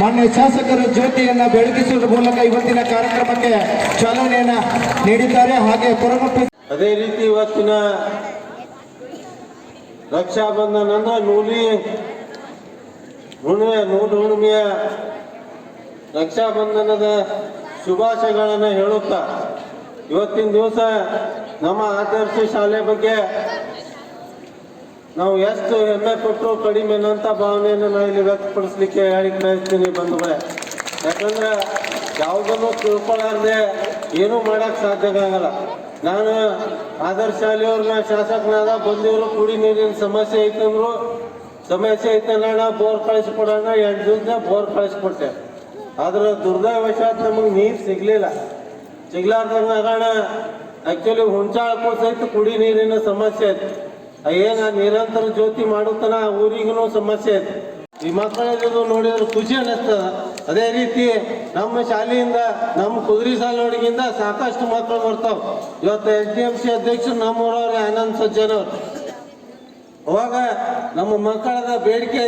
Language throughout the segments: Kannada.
ಮಾನ್ಯ ಶಾಸಕರ ಜ್ಯೋತಿಯನ್ನ ಬೆಳಗಿಸುವುದರ ಮೂಲಕ ಇವತ್ತಿನ ಕಾರ್ಯಕ್ರಮಕ್ಕೆ ಚಾಲನೆಯನ್ನ ನೀಡಿದ್ದಾರೆ. ಹಾಗೆ ಪರಮಪಿ ಅದೇ ರೀತಿ ಇವತ್ತಿನ ರಕ್ಷಾಬಂಧನ ಅಂದ್ರೆ ನೂಲಿ ಹುಣ್ಣಿಮೆ ನೂಲು ಹುಣ್ಣಿಮೆಯ ರಕ್ಷಾಬಂಧನದ ಶುಭಾಶಯಗಳನ್ನು ಹೇಳುತ್ತಾ ಇವತ್ತಿನ ದಿವಸ ನಮ್ಮ ಆದರ್ಶ ಶಾಲೆ ಬಗ್ಗೆ ನಾವು ಎಷ್ಟು ಹೆಮ್ಮೆ ಕೊಟ್ಟರು ಕಡಿಮೆ ಅನ್ನೋಂಥ ಭಾವನೆಯನ್ನು ನಾನು ಇಲ್ಲಿ ವ್ಯಕ್ತಪಡಿಸ್ಲಿಕ್ಕೆ ಹೇಳಿ ಬಯಸ್ತೀನಿ ಬಂಧುಗಳೇ. ಯಾಕಂದ್ರೆ ಯಾವುದನ್ನು ತಿಳ್ಕೊಳ್ಳಾರ್ದೆ ಏನೂ ಮಾಡಕ್ ಸಾಧ್ಯ ಆಗಲ್ಲ. ನಾನು ಆದರ್ಶ ಶಾಲೆಯವ್ರನ್ನ ಶಾಸಕನಾದ ಬಂದಿವರು ಕುಡಿ ನೀರಿನ ಸಮಸ್ಯೆ ಐತಂದ್ರು ಸಮಸ್ಯೆ ಐತಲ್ಲ ಬೋರ್ ಕಳಿಸ್ಕೊಡೋಣ ಎಂಟು ದಿವಸ ಬೋರ್ ಕಳಿಸ್ಕೊಟ್ಟೆ ಆದ್ರೆ ದುರ್ದೈವಶಾತ್ ನಮಗೆ ನೀರು ಸಿಗ್ಲಿಲ್ಲ. ಸಿಗ್ಲಾರ್ದ ಆಗೋಣ ಆಕ್ಚುಲಿ ಹುಂಚಾಳಕ್ಕೂ ಸಹಿತ ಕುಡಿ ನೀರಿನ ಸಮಸ್ಯೆ ಐತಿ. ಏನ ನಿರಂತರ ಜ್ಯೋತಿ ಮಾಡುತ್ತಾನ? ಊರಿಗೂ ಸಮಸ್ಯೆ ಐತಿ. ಈ ಮಕ್ಕಳದ್ದು ನೋಡಿದ್ರೆ ಖುಷಿ ಅನ್ನಿಸ್ತದ. ಅದೇ ರೀತಿ ನಮ್ಮ ಶಾಲೆಯಿಂದ, ನಮ್ಮ ಕುದುರೆ ಸಾಲೋಡಿಗಿಂದ ಸಾಕಷ್ಟು ಮಕ್ಕಳು ಬರ್ತಾವ. ಇವತ್ತು ಎಸ್ ಡಿ ಎಂ ಸಿ ಅಧ್ಯಕ್ಷರು ನಮ್ಮೂರವ್ರೆ ಆನಂದ್ ಸಜ್ಜನ್ ಅವ್ರು. ಅವಾಗ ನಮ್ಮ ಮಕ್ಕಳದ ಬೇಡಿಕೆ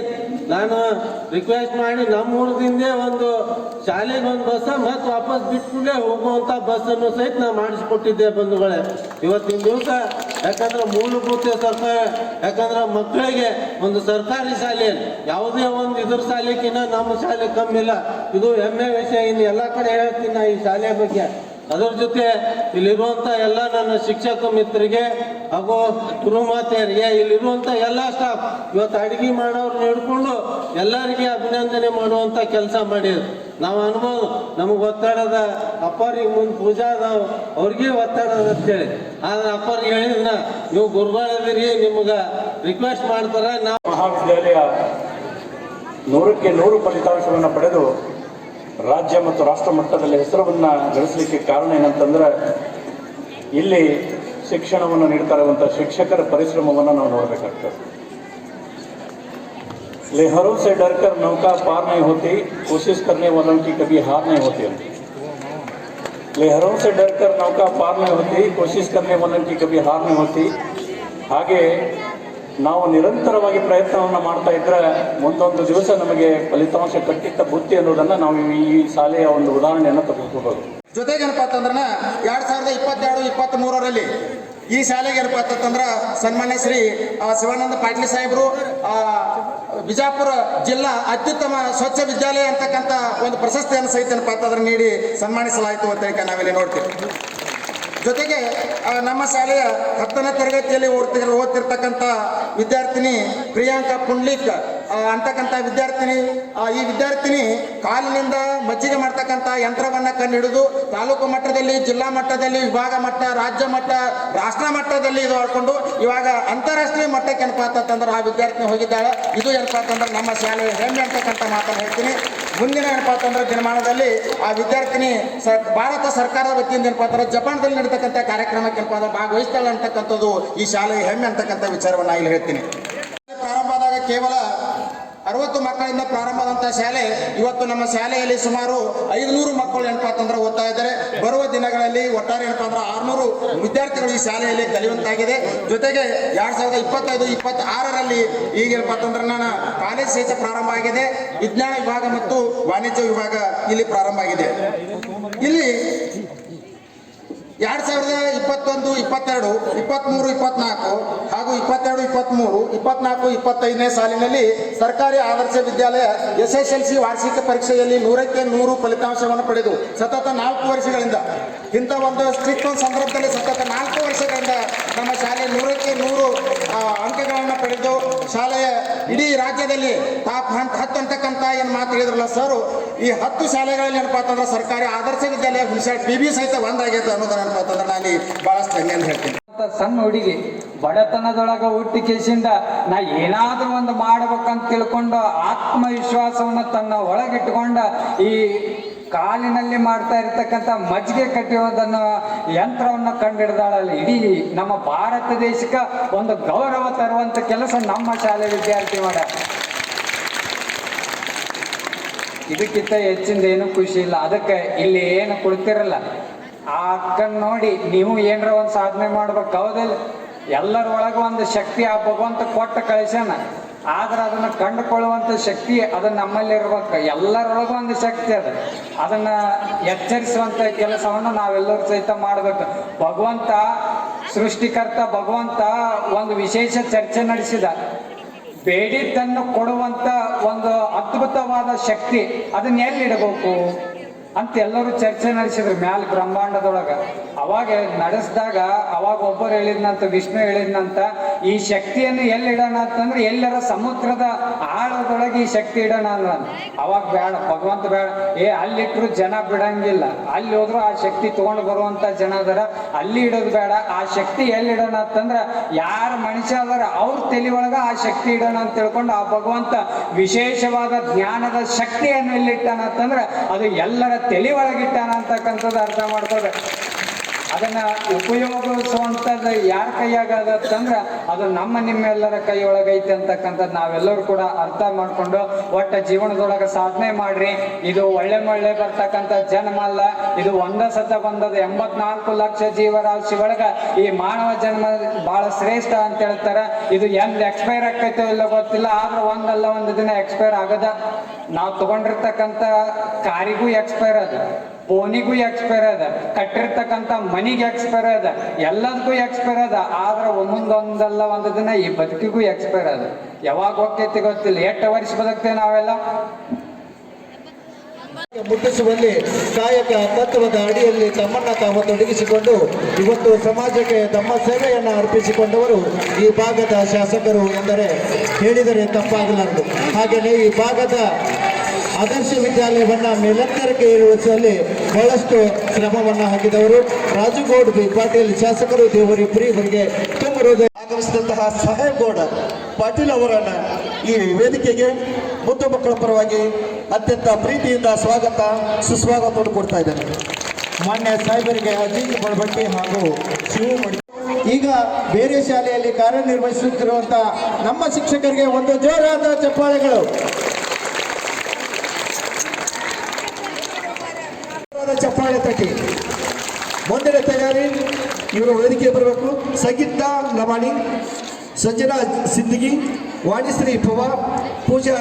ನಾನು ರಿಕ್ವೆಸ್ಟ್ ಮಾಡಿ ನಮ್ಮ ಊರದಿಂದೇ ಒಂದು ಶಾಲೆಗೆ ಒಂದು ಬಸ್ ಮತ್ತೆ ವಾಪಸ್ ಬಿಟ್ಕೂಡಲೇ ಹೋಗುವಂತ ಬಸ್ ಅನ್ನು ಸಹಿತ ನಾ ಮಾಡಿಸ್ಕೊಟ್ಟಿದ್ದೆ ಬಂಧುಗಳೇ. ಇವತ್ತಿನ ದಿವಸ ಯಾಕಂದ್ರೆ ಮೂಲಭೂತ ಸರ್ಕಾರ, ಯಾಕಂದ್ರೆ ಮಕ್ಕಳಿಗೆ ಒಂದು ಸರ್ಕಾರಿ ಶಾಲೆ ಯಾವುದೇ ಒಂದು ಇದ್ರ ಶಾಲೆಗಿನ್ನ ನಮ್ಮ ಶಾಲೆ ಕಮ್ಮಿ ಇಲ್ಲ. ಇದು ಹೆಮ್ಮೆ ವಿಷಯ, ಇನ್ನು ಎಲ್ಲ ಕಡೆ ಹೇಳ್ತೀನಿ ನಾ ಈ ಶಾಲೆ ಬಗ್ಗೆ. ಅದರ ಜೊತೆ ಇಲ್ಲಿರುವಂತ ಎಲ್ಲ ನನ್ನ ಶಿಕ್ಷಕ ಮಿತ್ರರಿಗೆ ಹಾಗೂ ಗುರುಮಾತೆಯರಿಗೆ, ಇಲ್ಲಿರುವಂತ ಎಲ್ಲ ಸ್ಟಾಫ್ ಇವತ್ತು ಅಡುಗೆ ಮಾಡೋರ್ನ ಹಿಡ್ಕೊಂಡು ಎಲ್ಲರಿಗೆ ಅಭಿನಂದನೆ ಮಾಡುವಂತ ಕೆಲಸ ಮಾಡಿದ್ರು. ನಾವು ಅನುಭವ, ನಮಗೆ ಒತ್ತಡದ, ಅಪ್ಪರಿಗೆ ಮುಂದೆ ಪೂಜಾ ಅದಾವ, ಅವ್ರಿಗೆ ಒತ್ತಡ ಅದ ಅಂತೇಳಿ. ಆದ್ರೆ ಅಪ್ಪರಿಗೆ ಹೇಳಿದ್ನ, ನೀವು ಗುರುಗಳಿದಿರಿ, ನಿಮ್ಗೆ ರಿಕ್ವೆಸ್ಟ್ ಮಾಡ್ತಾರ, ನಾವು ಮಹಾವಿದ್ಯಾಲಯ ನೂರಕ್ಕೆ ನೂರು ಫಲಿತಾಂಶವನ್ನು ಪಡೆದು ರಾಜ್ಯ ಮತ್ತು ರಾಷ್ಟ್ರ ಮಟ್ಟದಲ್ಲಿ ಹೆಸರನ್ನು ಗಳಿಸಲಿಕ್ಕೆ ಕಾರಣ ಏನಂತಂದ್ರೆ, ಇಲ್ಲಿ ಶಿಕ್ಷಣವನ್ನು ನೀಡ್ತಾ ಇರುವಂಥ ಶಿಕ್ಷಕರ ಪರಿಶ್ರಮವನ್ನು ನಾವು ನೋಡಬೇಕಾಗ್ತದೆ. लेहरों से डरकर नौका पार नहीं होती कोशिश करने वालों की कभी हार नहीं होती लेहरों से डरकर नौका पार नहीं होती कोशिश करने वालों की कभी हार नहीं होती ಹಾಗೆ ನಾವು ನಿರಂತರವಾಗಿ ಪ್ರಯತ್ನವನ್ನು ಮಾಡ್ತಾ ಇದ್ರೆ ಮುಂದೊಂದು ದಿವಸ ನಮಗೆ ಫಲಿತಾಂಶ ಕಟ್ಟಿಟ್ಟ ಬುತ್ತಿ ಅನ್ನೋದನ್ನು ನಾವು ಈ ಶಾಲೆಯ ಒಂದು ಉದಾಹರಣೆಯನ್ನು ತೆಗೆದುಕೋಬಹುದು ಜೊತೆಗೆ ಏನಪ್ಪ ಅಂತಂದ್ರ ಎರಡ್ ಸಾವಿರದ ಇಪ್ಪತ್ತೆರಡು ಇಪ್ಪತ್ತ್ ಮೂರರಲ್ಲಿ ಈ ಶಾಲೆಗೆ ಏನಪ್ಪ ಅಂತಂದ್ರ ಸನ್ಮಾನ್ಯ ಶ್ರೀ ಆ, ಶಿವಾನಂದ ಪಾಟೀಲ್ ಸಾಹೇಬರು ಆ, ಬಿಜಾಪುರ ಜಿಲ್ಲಾ ಅತ್ಯುತ್ತಮ ಸ್ವಚ್ಛ ವಿದ್ಯಾಲಯ ಅಂತಕ್ಕಂಥ ಒಂದು ಪ್ರಶಸ್ತಿಯನ್ನು ಸಹಿತ ಅಂತಂದ್ರೆ ನೀಡಿ ಸನ್ಮಾನಿಸಲಾಯಿತು ಅಂತ ಹೇಳಿ ನಾವಿಲ್ಲಿ ನೋಡ್ತೀವಿ. ಜೊತೆಗೆ ನಮ್ಮ ಶಾಲೆಯ ಹತ್ತನೇ ತರಗತಿಯಲ್ಲಿ ಓದ್ತಿರ್ ಓದ್ತಿರ್ತಕ್ಕಂಥ ವಿದ್ಯಾರ್ಥಿನಿ ಪ್ರಿಯಾಂಕಾ ಪುಂಡ್ಲಿಕ್ ಅಂತಕ್ಕಂಥ ವಿದ್ಯಾರ್ಥಿನಿ ಈ ವಿದ್ಯಾರ್ಥಿನಿ ಕಾಲಿನಿಂದ ಮಜ್ಜಿಗೆ ಮಾಡ್ತಕ್ಕಂಥ ಯಂತ್ರವನ್ನ ಕಂಡು ಹಿಡಿದು ತಾಲೂಕು ಮಟ್ಟದಲ್ಲಿ, ಜಿಲ್ಲಾ ಮಟ್ಟದಲ್ಲಿ, ವಿಭಾಗ ಮಟ್ಟ, ರಾಜ್ಯ ಮಟ್ಟ, ರಾಷ್ಟ್ರ ಮಟ್ಟದಲ್ಲಿ ಇದು ಆಡ್ಕೊಂಡು ಇವಾಗ ಅಂತಾರಾಷ್ಟ್ರೀಯ ಮಟ್ಟಕ್ಕೆ ಏನಪ್ಪಾ ಅಂತಂದ್ರೆ ಆ ವಿದ್ಯಾರ್ಥಿನಿ ಹೋಗಿದ್ದಾಳೆ. ಇದು ಏನಪ್ಪಾ ಅಂತಂದ್ರೆ ನಮ್ಮ ಶಾಲೆಯ ಹೆಮ್ಮೆ ಅಂತಕ್ಕಂಥ ಮಾತನ್ನು ಹೇಳ್ತೀನಿ. ಮುಂದಿನ ಏನಪ್ಪಾ ಅಂತಂದ್ರೆ ದಿನಮಾನದಲ್ಲಿ ಆ ವಿದ್ಯಾರ್ಥಿನಿ ಭಾರತ ಸರ್ಕಾರದ ವತಿಯಿಂದ ಏನಪ್ಪಾ ಅಂತಂದ್ರೆ ಜಪಾನ್ದಲ್ಲಿ ನಡೀತಕ್ಕಂಥ ಕಾರ್ಯಕ್ರಮಕ್ಕೆ ಏನಪ್ಪ ಅಂದ್ರೆ ಭಾಗವಹಿಸ್ತಾಳೆ ಅಂತಕ್ಕಂಥದ್ದು ಈ ಶಾಲೆಯ ಹೆಮ್ಮೆ ಅಂತಕ್ಕಂಥ ವಿಚಾರವನ್ನು ಇಲ್ಲಿ ಹೇಳ್ತೀನಿ. ಪ್ರಾರಂಭ ಆದಾಗ ಕೇವಲ ಅರವತ್ತು ಮಕ್ಕಳಿಂದ ಪ್ರಾರಂಭವಾದಂತಹ ಶಾಲೆ, ಇವತ್ತು ನಮ್ಮ ಶಾಲೆಯಲ್ಲಿ ಸುಮಾರು ಐದುನೂರು ಮಕ್ಕಳು ಏನಪ್ಪಾ ಅಂತಂದ್ರೆ ಓದ್ತಾ ಇದ್ದಾರೆ. ಬರುವ ದಿನಗಳಲ್ಲಿ ಒಟ್ಟಾರೆ ಏನಪ್ಪಾ ಅಂದ್ರೆ ಆರ್ನೂರು ವಿದ್ಯಾರ್ಥಿಗಳು ಈ ಶಾಲೆಯಲ್ಲಿ ಕಲಿಯುವಂತಾಗಿದೆ. ಜೊತೆಗೆ ಎರಡ್ ಸಾವಿರದ ಇಪ್ಪತ್ತೈದು, ಇಪ್ಪತ್ತಾರರಲ್ಲಿ ಈಗ ಏನಪ್ಪಾ ಅಂತಂದ್ರೆ ನಾನು ಕಾಲೇಜ್ ಸಹಿತ ಪ್ರಾರಂಭ ಆಗಿದೆ. ವಿಜ್ಞಾನ ವಿಭಾಗ ಮತ್ತು ವಾಣಿಜ್ಯ ವಿಭಾಗ ಇಲ್ಲಿ ಪ್ರಾರಂಭ ಆಗಿದೆ. ಇಲ್ಲಿ ಎರಡ್ ಸಾವಿರದ ಇಪ್ಪತ್ತೊಂದು, ಇಪ್ಪತ್ತೆರಡು ಇಪ್ಪತ್ತ್ಮೂರು ಇಪ್ಪತ್ನಾಲ್ಕು ಹಾಗೂ ಇಪ್ಪತ್ತೆರಡು ಇಪ್ಪತ್ತ್ಮೂರು ಇಪ್ಪತ್ನಾಲ್ಕು, ಇಪ್ಪತ್ತೈದನೇ ಸಾಲಿನಲ್ಲಿ ಸರ್ಕಾರಿ Adarsha Vidyalaya S S L C ವಾರ್ಷಿಕ ಪರೀಕ್ಷೆಯಲ್ಲಿ ನೂರಕ್ಕೆ ನೂರು ಫಲಿತಾಂಶವನ್ನು ಪಡೆದು ಸತತ ನಾಲ್ಕು ವರ್ಷಗಳಿಂದ ಇಂಥ ಒಂದು ಸ್ಟ್ರಿಕ್ಟ್ ಸಂದರ್ಭದಲ್ಲಿ ಸತತ ನಾಲ್ಕು ವರ್ಷಗಳಿಂದ ನಮ್ಮ ಶಾಲೆ ನೂರಕ್ಕೆ ನೂರು ಆ, ಅಂಕಗಳನ್ನು ಪಡೆದು ಶಾಲೆಯ ಇಡೀ ರಾಜ್ಯದಲ್ಲಿ ಟಾಪ್ ಹಂತ ಹತ್ತು ಅಂತಕ್ಕಂಥ ಏನು ಮಾತು ಹೇಳಿದ್ರಲ್ಲ ಸರ್, ಈ ಹತ್ತು ಶಾಲೆಗಳಲ್ಲಿ ಏನಪ್ಪಾ ಅಂತಂದ್ರೆ ಸರ್ಕಾರಿ ಆದರ್ಶ ವಿದ್ಯಾಲಯ ಹುಣಸೆ ಟಿ ಬಿ ಸಹಿತ ಒಂದಾಗೈತೆ ಅನ್ನೋದನ್ನ ಅಂತಂದ್ರೆ ನಾನು ಈ ಬಹಳಷ್ಟು ಹೆಮ್ಮೆ ಅಂತ ಹೇಳ್ತೀನಿ. ಸಣ್ಣ ಹುಡುಗಿ ಬಡತನದೊಳಗ ಹುಟ್ಟಿ ಕೇಸಿಂದ ನಾ ಏನಾದ್ರೂ ಒಂದು ಮಾಡ್ಬೇಕಂತ ತಿಳ್ಕೊಂಡು ಆತ್ಮವಿಶ್ವಾಸವನ್ನ ತನ್ನ ಒಳಗಿಟ್ಕೊಂಡ ಈ ಕಾಲಿನಲ್ಲಿ ಮಾಡ್ತಾ ಇರ್ತಕ್ಕಂಥ ಮಜ್ಜಿಗೆ ಕಟ್ಟುವುದನ್ನು ಯಂತ್ರವನ್ನ ಕಂಡಿಡ್ದಾಳಲ್ಲ ಇಡೀ ನಮ್ಮ ಭಾರತ ದೇಶಕ್ಕೆ ಒಂದು ಗೌರವ ತರುವಂಥ ಕೆಲಸ ನಮ್ಮ ಶಾಲೆ ವಿದ್ಯಾರ್ಥಿ ಮಾಡ. ಇದಕ್ಕಿಂತ ಹೆಚ್ಚಿಂದ ಏನು ಖುಷಿ ಇಲ್ಲ. ಅದಕ್ಕೆ ಇಲ್ಲಿ ಏನು ಕೊಡ್ತಿರಲ್ಲ ಆ ಅಕ್ಕನ್ ನೋಡಿ ನೀವು ಏನರ ಒಂದು ಸಾಧನೆ ಮಾಡ್ಬೇಕು, ಹೌದಿಲ್ಲ. ಎಲ್ಲರ ಒಳಗೆ ಒಂದು ಶಕ್ತಿ ಆ ಭಗವಂತ ಕೊಟ್ಟ ಕಳಿಸ್ಯಾನ. ಆದ್ರೆ ಅದನ್ನ ಕಂಡುಕೊಳ್ಳುವಂತ ಶಕ್ತಿ ಅದು ನಮ್ಮಲ್ಲಿ ಇರ್ಬೇಕು. ಎಲ್ಲರೊಳಗೂ ಒಂದು ಶಕ್ತಿ ಅದ. ಅದನ್ನ ಎಚ್ಚರಿಸುವಂತ ಕೆಲಸವನ್ನು ನಾವೆಲ್ಲರೂ ಸಹಿತ ಮಾಡ್ಬೇಕು. ಭಗವಂತ, ಸೃಷ್ಟಿಕರ್ತ ಭಗವಂತ ಒಂದು ವಿಶೇಷ ಚರ್ಚೆ ನಡೆಸಿದ. ಬೇಡಿದ್ದನ್ನು ಕೊಡುವಂತ ಒಂದು ಅದ್ಭುತವಾದ ಶಕ್ತಿ ಅದನ್ನ ಎಲ್ಲಿ ಇಡಬೇಕು ಅಂತ ಎಲ್ಲರೂ ಚರ್ಚೆ ನಡೆಸಿದ್ರು ಮ್ಯಾಲ ಬ್ರಹ್ಮಾಂಡದೊಳಗ. ಅವಾಗ ನಡೆಸಿದಾಗ ಅವಾಗ ಒಬ್ಬರು ಹೇಳಿದ್ನಂತ, ವಿಷ್ಣು ಹೇಳಿದ್ನಂತ, ಈ ಶಕ್ತಿಯನ್ನು ಎಲ್ಲಿ ಇಡೋಣ ಅಂತಂದ್ರೆ ಎಲ್ಲರ ಸಮುದ್ರದ ಆಳದೊಳಗೆ ಈ ಶಕ್ತಿ ಇಡೋಣ ಅಂದ್ರ ಅವಾಗ ಬೇಡ ಭಗವಂತ ಬೇಡ ಏ, ಅಲ್ಲಿಟ್ರು ಜನ ಬಿಡಂಗಿಲ್ಲ. ಅಲ್ಲಿ ಹೋದ್ರು ಆ ಶಕ್ತಿ ತಗೊಂಡು ಬರುವಂತ ಜನ ಅದರ. ಅಲ್ಲಿ ಇಡೋದು ಬೇಡ, ಆ ಶಕ್ತಿ ಎಲ್ಲಿ ಇಡೋಣ ಅಂತಂದ್ರ ಯಾರ ಮನುಷ್ಯ ಅದಾರ ಅವ್ರ ತಲೆ ಒಳಗ ಆ ಶಕ್ತಿ ಇಡೋಣ ಅಂತ ತಿಳ್ಕೊಂಡು ಆ ಭಗವಂತ ವಿಶೇಷವಾದ ಜ್ಞಾನದ ಶಕ್ತಿಯನ್ನು ಎಲ್ಲಿಟ್ಟಾನ ಅಂತಂದ್ರ ಅದು ಎಲ್ಲರ ತಲೆ ಒಳಗಿಟ್ಟಾನ ಅಂತಕ್ಕಂಥದ್ದು ಅರ್ಥ ಮಾಡ್ಕೋಬೇಕು ಅದನ್ನ ಉಪಯೋಗಿಸುವಂಥದ್ದು ಯಾರ ಕೈಯಾಗದ ಅಂತಂದ್ರ ಅದು ನಮ್ಮ ನಿಮ್ಮೆಲ್ಲರ ಕೈಯೊಳಗೈತೆ ಅಂತಕ್ಕಂಥದ್ದು ನಾವೆಲ್ಲರೂ ಕೂಡ ಅರ್ಥ ಮಾಡ್ಕೊಂಡು ಒಟ್ಟ ಜೀವನದೊಳಗೆ ಸಾಧನೆ ಮಾಡ್ರಿ. ಇದು ಒಳ್ಳೆ ಮಳ್ಳೆ ಬರ್ತಕ್ಕಂಥ ಜನ್ಮ ಅಲ್ಲ. ಇದು ಒಂದ ಸತ ಬಂದದ ಎಂಬತ್ನಾಲ್ಕು ಲಕ್ಷ ಜೀವರಾಶಿ ಒಳಗ ಈ ಮಾನವ ಜನ್ಮ ಬಹಳ ಶ್ರೇಷ್ಠ ಅಂತ ಹೇಳ್ತಾರ. ಇದು ಎಂದ್ ಎಕ್ಸ್ಪೈರ್ ಆಕೈತೋ ಇಲ್ಲ ಗೊತ್ತಿಲ್ಲ, ಆದ್ರೆ ಒಂದಲ್ಲ ಒಂದು ದಿನ ಎಕ್ಸ್ಪೈರ್ ಆಗದ. ನಾವು ತಗೊಂಡಿರ್ತಕ್ಕಂಥ ಕಾರಿಗೂ ಎಕ್ಸ್ಪೈರ್ ಅದ. ಫೋನಿಗೂ ಎಕ್ಸ್ಪೈರ್ ಅದ, ಕಟ್ಟಿರ್ತಕ್ಕಂಥ ಮನಿಗೆ ಎಕ್ಸ್ಪೈರ್ ಅದ, ಎಲ್ಲದಕ್ಕೂ ಎಕ್ಸ್ಪೈರ್ ಅದ, ಆದ್ರೆ ಒಂದೊಂದಲ್ಲ ಒಂದು ದಿನ ಈ ಬದುಕಿಗೂ ಎಕ್ಸ್ಪೈರ್ ಅದ. ಯಾವಾಗ ಹೋಗ್ತೈತಿ ಗೊತ್ತಿಲ್ಲ, ಎಷ್ಟು ವರ್ಷ ಬದುಕ್ತೇವೆ ನಾವೆಲ್ಲ? ಮುಟ್ಟಿಸುವಲ್ಲಿ ಕಾಯಕ ತತ್ವದ ಅಡಿಯಲ್ಲಿ ತಮ್ಮನ್ನ ತಾವು ತೊಡಗಿಸಿಕೊಂಡು ಇವತ್ತು ಸಮಾಜಕ್ಕೆ ತಮ್ಮ ಸೇವೆಯನ್ನು ಅರ್ಪಿಸಿಕೊಂಡವರು ಈ ಭಾಗದ ಶಾಸಕರು ಎಂದರೆ ಹೇಳಿದರೆ ತಪ್ಪಾಗಲಾರದು. ಹಾಗೆಯೇ ಈ ಭಾಗದ ಆದರ್ಶ ವಿದ್ಯಾಲಯವನ್ನ ಮೇಲಂತರಕ್ಕೆ ಏರಿಸುವಲ್ಲಿ ಬಹಳಷ್ಟು ಶ್ರಮವನ್ನು ಹಾಕಿದವರು. ರಾಜುಗೌಡ ಬಿ. ಪಾಟೀಲ್ ಶಾಸಕರು ದೇವರು ಇವರಿಗೆ ತುಂಬ ಆಗಮಿಸಿದಂತಹ ಸಹೇಗೌಡ ಪಾಟೀಲ್ ಅವರನ್ನ ಈ ವೇದಿಕೆಗೆ ಮುದ್ದು ಮಕ್ಕಳ ಪರವಾಗಿ ಅತ್ಯಂತ ಪ್ರೀತಿಯಿಂದ ಸ್ವಾಗತ, ಸುಸ್ವಾಗತವನ್ನು ಕೊಡ್ತಾ ಇದ್ದಾರೆ ಮಾನ್ಯ ಸಾಹೇಬರಿಗೆ ಅಜಿತ್ ಬಡಬಟ್ಟಿ ಹಾಗೂ ಶಿವಮಣಿ ಈಗ ಬೇರೆ ಶಾಲೆಯಲ್ಲಿ ಕಾರ್ಯನಿರ್ವಹಿಸುತ್ತಿರುವಂತಹ ನಮ್ಮ ಶಿಕ್ಷಕರಿಗೆ ಒಂದು ಜೋರಾದ ಚಪ್ಪಾಳೆಗಳು ಜೋರಾದ ಚಪ್ಪಾಳೆ ತಟ್ಟಿ ಮುಂದಿನ ತಯಾರಿ ಇವರು ವೇದಿಕೆ ಬರಬೇಕು. ಸಂಗೀತ ಲಮಾಣಿ ಸಂಜನಾ ಸಿದ್ದಿಗಿ ವಾಣಿಶ್ರೀ ಪವಾ ಪೂಜಾ